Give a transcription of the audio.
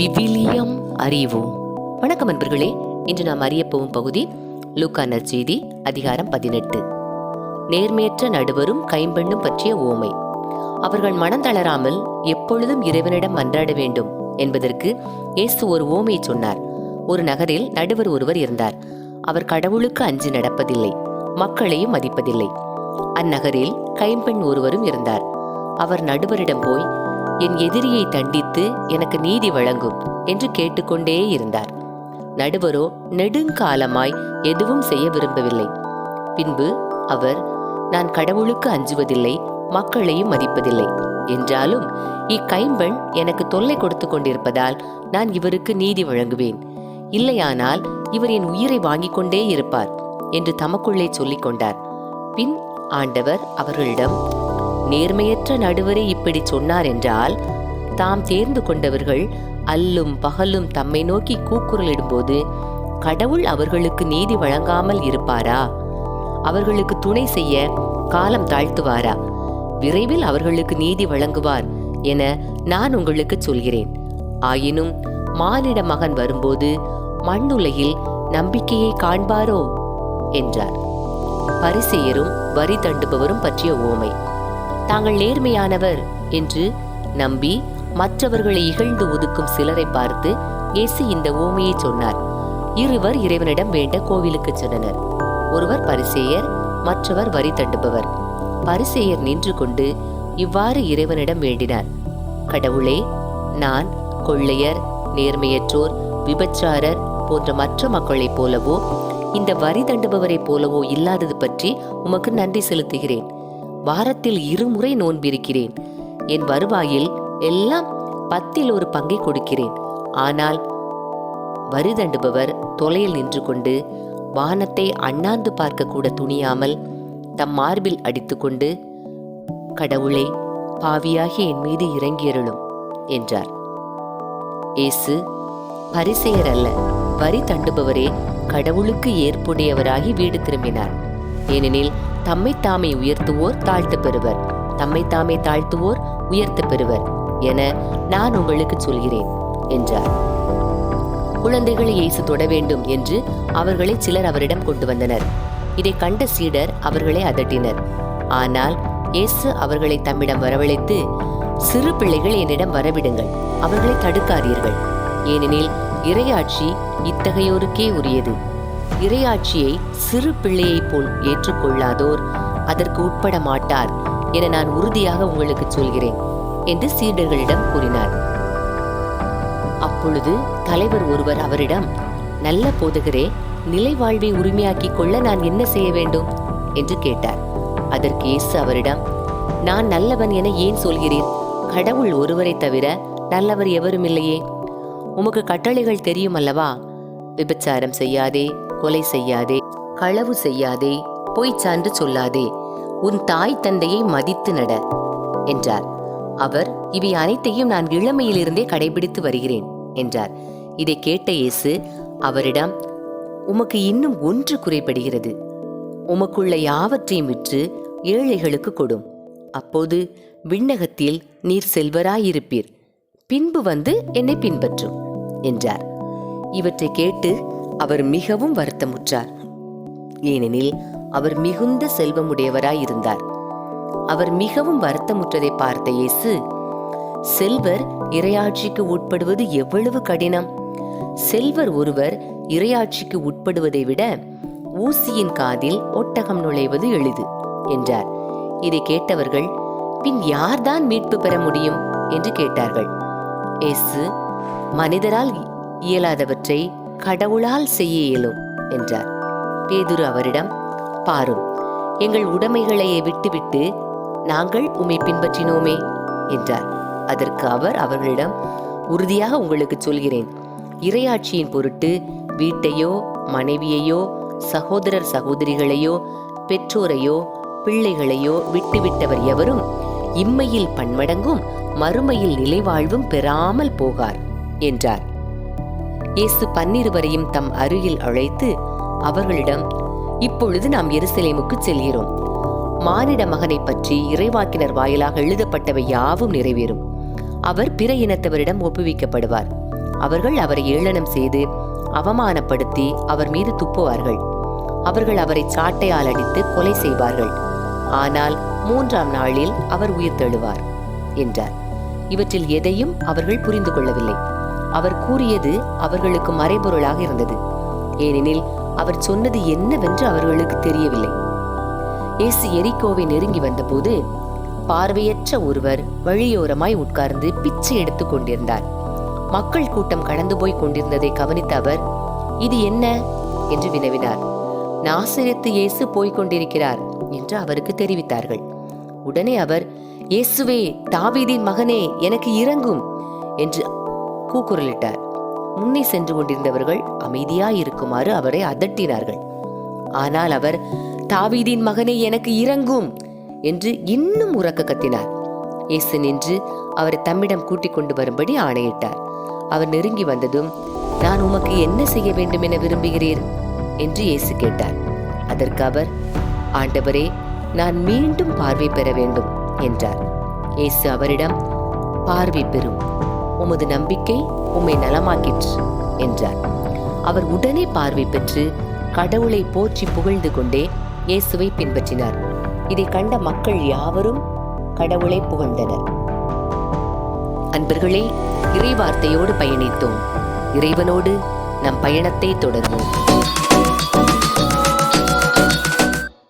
விவிலியம் அறிவோம் வணக்கம் அன்பர்களே இன்று நாம் அறிய போகும் பகுதி லூக்கா நற்செய்தி அதிகாரம் பதினெட்டு. நேர்மையற்ற நடுவரும் கைம்பெண்ணும் பற்றிய ஓமை. அவர்கள் மனந்தளராமல் எப்பொழுதும் இறைவனிடம் மன்றாட வேண்டும் என்பதற்கு இயேசு ஒரு ஓமையை சொன்னார். ஒரு நகரில் நடுவர் ஒருவர் இருந்தார். அவர் கடவுளுக்கு அஞ்சு நடப்பதில்லை மக்களையும் மதிப்பதில்லை. அந்நகரில் கைம்பெண் ஒருவரும் இருந்தார். அவர் நடுவரிடம் போய் என் எதிரியை தண்டித்து எனக்கு நீதி வழங்கும் என்று கேட்டுக்கொண்டே இருந்தார். நடுவரோ நெடுங்காலமாய் எதுவும் செய்ய விரும்பவில்லை. பின்பு அவர் நான் கடவுளுக்கு அஞ்சுவதில்லை மக்களையும் மதிப்பதில்லை. என்றாலும் இக்கைம்பெண் எனக்கு தொல்லை கொடுத்து கொண்டிருப்பதால் நான் இவருக்கு நீதி வழங்குவேன். இல்லையானால் இவர் என் உயிரை வாங்கிக் கொண்டே இருப்பார் என்று தமக்குள்ளே சொல்லிக் கொண்டார். பின் ஆண்டவர் அவர்களிடம் நேர்மையற்ற நடுவரே இப்படி சொன்னார் என்றால் தாம் தேர்ந்து கொண்டவர்கள் அல்லும் பகலும் தம்மை நோக்கி கூக்குரலிடும்போது கடவுள் அவர்களுக்கு நீதி வழங்காமல் இருப்பாரா? அவர்களுக்கு துணை செய்ய காலம் தாழ்த்துவாரா? விரைவில் அவர்களுக்கு நீதி வழங்குவார் என நான் உங்களுக்கு சொல்கிறேன். ஆயினும் மானிட மகன் வரும்போது மண்ணுலகில் நம்பிக்கையை காண்பாரோ? என்றார். பரிசெயரும் வரி தண்டுபவரும் பற்றிய ஓமை. தாங்கள் நேர்மையானவர் என்று நம்பி மற்றவர்களை இகழ்ந்து ஒதுக்கும் சிலரை பார்த்து இயேசு இந்த ஓமையை சொன்னார். இருவர் இறைவனிடம் வேண்ட கோவிலுக்கு சென்றனர். ஒருவர் பரிசேயர் மற்றவர் வரி தண்டுபவர் பரிசேயர் நின்று கொண்டு இவ்வாறு இறைவனிடம் வேண்டினார். கடவுளே நான் கொள்ளையர் நேர்மையற்றோர் விபச்சாரர் போன்ற மற்ற மக்களைப் போலவோ இந்த வரி தண்டுபவரைப் போலவோ இல்லாதது பற்றி உமக்கு நன்றி செலுத்துகிறேன். வாரத்தில் இருமுறை நோன்பிருக்கிறேன். என் வருவாயில் எல்லாம் பத்தில் ஒரு பங்கை கொடுக்கிறேன். ஆனால் வரி தண்டுபவர் தொலையில் நின்று கொண்டு வானத்தை அண்ணாந்து பார்க்க கூட துணியாமல் தம் மார்பில் அடித்துக்கொண்டு கடவுளே பாவியாகி என் மீது இறங்கியருளும் என்றார். இயேசு பரிசெயர் அல்ல வரி தண்டுபவரே கடவுளுக்கு ஏற்புடையவராகி வீடு திரும்பினார். ஏனெனில் தம்மை தாமே உயர்த்துவோர் தாழ்த்து பெறுவர் தம்மை தாமே தாழ்த்துவோர் உயர்த்து பெறுவர் என நான் உங்களுக்கு சொல்கிறேன் என்றார். குழந்தைகளை இயேசு தொட வேண்டும் என்று அவர்களை சிலர் அவரிடம் கொண்டு வந்தனர். இதை கண்ட சீடர் அவர்களை அதட்டினர். ஆனால் இயேசு அவர்களை தம்மிடம் வரவழைத்து சிறு பிள்ளைகள் என்னிடம் வரவிடுங்கள் அவர்களை தடுக்காதீர்கள். ஏனெனில் இறையாட்சி இத்தகையோருக்கே உரியது. இறையாட்சியை சிறு பிள்ளையைப் போல் ஏற்றுக்கொள்ளாதோர் அதற்கு உட்பட மாட்டார் என நான் உறுதியாக உங்களுக்கு சொல்கிறேன் என்று சீடர்களிடம் கூறினார். அப்பொழுது தலைவர் ஒருவர் அவரிடம் நல்ல போதகரே நிலை வாழ்வை உரிமையாக்கிக் கொள்ள நான் என்ன செய்ய வேண்டும்? என்று கேட்டார். அதற்கு இயேசு அவரிடம் நான் நல்லவன் என ஏன் சொல்கிறீர்? கடவுள் ஒருவரை தவிர நல்லவர் எவரும் இல்லையே உமக்கு கட்டளைகள் தெரியும் அல்லவா? விபச்சாரம் செய்யாதே கொலை செய்யாதே களவு செய்யாதே பொய் சான்று சொல்லாதே உன் தாய் தந்தையை மதித்து நட என்றார். அவர் இவை அனைத்தையும் நான் இளமையிலிருந்தே கடைபிடித்து வருகிறேன் என்றார். இதை கேட்ட இயேசு அவரிடம் உமக்கு இன்னும் ஒன்று குறைபடுகிறது. உமக்குள்ள யாவற்றையும் விற்று ஏழைகளுக்கு கொடும். அப்போது விண்ணகத்தில் நீர் செல்வராயிருப்பீர். பின்பு வந்து என்னை பின்பற்றும் என்றார். இவற்றை கேட்டு அவர் மிகவும் வருத்தமுற்றார். ஏனெனில் அவர் மிகுந்த செல்வமுடையவராயிருந்தார். அவர் மிகவும் வருத்தமுற்றதை பார்த்த இயேசு செல்வர் இரையாட்சிக்கு உட்படுவது எவ்வளவு கடினம். செல்வர் ஒருவர் இரையாட்சிக்கு உட்படுவதை விட ஊசியின் காதில் ஒட்டகம் நுழைவது எளிது என்றார். இதை கேட்டவர்கள் பின் யார்தான் மீட்பு பெற முடியும்? என்று கேட்டார்கள். இயேசு மனிதரால் இயலாதவற்றை கடவுளால் செய்ய இயலும் என்றார். பேதுரு அவரிடம் பாரும் எங்கள் உடைமைகளையே விட்டுவிட்டு நாங்கள் உம்மை பின்பற்றினோமே என்றார். அதற்கு அவர் அவர்களிடம் உறுதியாக உங்களுக்கு சொல்கிறேன். இரையாட்சியின் பொருட்டு வீட்டையோ மனைவியையோ சகோதரர் சகோதரிகளையோ பெற்றோரையோ பிள்ளைகளையோ விட்டுவிட்டவர் எவரும் இம்மையில் பன்மடங்கும் மறுமையில் நிலைவாழ்வும் பெறாமல் போகார் என்றார். இயேசு பன்னிருவரையும் தம் அருகில் அழைத்து அவர்களிடம் இப்பொழுது நாம் எருசலேமுக்கு செல்கிறோம். மானிட மகனை பற்றி இறைவாக்கினர் வாயிலாக எழுதப்பட்டவை யாவும் நிறைவேறும். அவர் பிற இனத்தவரிடம் ஒப்புவிக்கப்படுவார். அவர்கள் அவரை ஏளனம் செய்து அவமானப்படுத்தி அவர் மீது துப்புவார்கள். அவர்கள் அவரை சாட்டையால் அடித்து கொலை செய்வார்கள். ஆனால் மூன்றாம் நாளில் அவர் உயிர் தெழுவார் என்றார். இவற்றில் எதையும் அவர்கள் புரிந்து கொள்ளவில்லை. அவர் கூறியது அவர்களுக்கு மறைபொருளாக இருந்தது. ஏனெனில் அவர் சொன்னது என்னவென்று அவர்களுக்கு தெரியவில்லை. இயேசு எரிக்கோவை நெருங்கி வந்தபோது பார்வையற்ற ஒருவர் வழியோரமாய் உட்கார்ந்து பிச்சை எடுத்துக் கொண்டிருந்தார். மக்கள் கூட்டம் கடந்து போய் கொண்டிருந்ததை கவனித்த அவர் இது என்ன? என்று வினவினார். நாசிரியத்து இயேசு போய்க் கொண்டிருக்கிறார் என்று அவருக்கு தெரிவித்தார்கள். உடனே அவர் இயேசுவே தாவீதின் மகனே எனக்கு இறங்கும் என்று கூக்குரலிட்டார். முன்னே சென்று கொண்டிருந்தவர்கள் அமைதியாய் இருக்குமாறு அவரை அதட்டினார்கள். ஆனால் அவர் தாவீதின் மகனே எனக்கு இறங்கும் என்று இன்னும் உறக்க கத்தினார். இயேசு நின்று அவரை தம்மிடம் கூட்டிக் கொண்டு வரும்படி ஆணையிட்டார். அவர் நெருங்கி வந்ததும் நான் உமக்கு என்ன செய்ய வேண்டும் என விரும்புகிறீர்? என்று இயேசு கேட்டார். அதற்கு அவர் ஆண்டவரே நான் மீண்டும் பார்வை பெற வேண்டும் என்றார். இயேசு அவரிடம் பார்வை பெறும். உமது நம்பிக்கை உம்மை நலமாக்கிற்று என்றார். அவர் உடனே பார்வை பெற்று கடவுளை போற்றி புகழ்ந்து கொண்டே இயேசுவை பின்பற்றினார். இதை கண்ட மக்கள் யாவரும் கடவுளை புகழ்ந்தனர். அன்பர்களே இறைவார்த்தையோடு பயணித்தோம். இறைவனோடு நம் பயணத்தை தொடர்வோம்.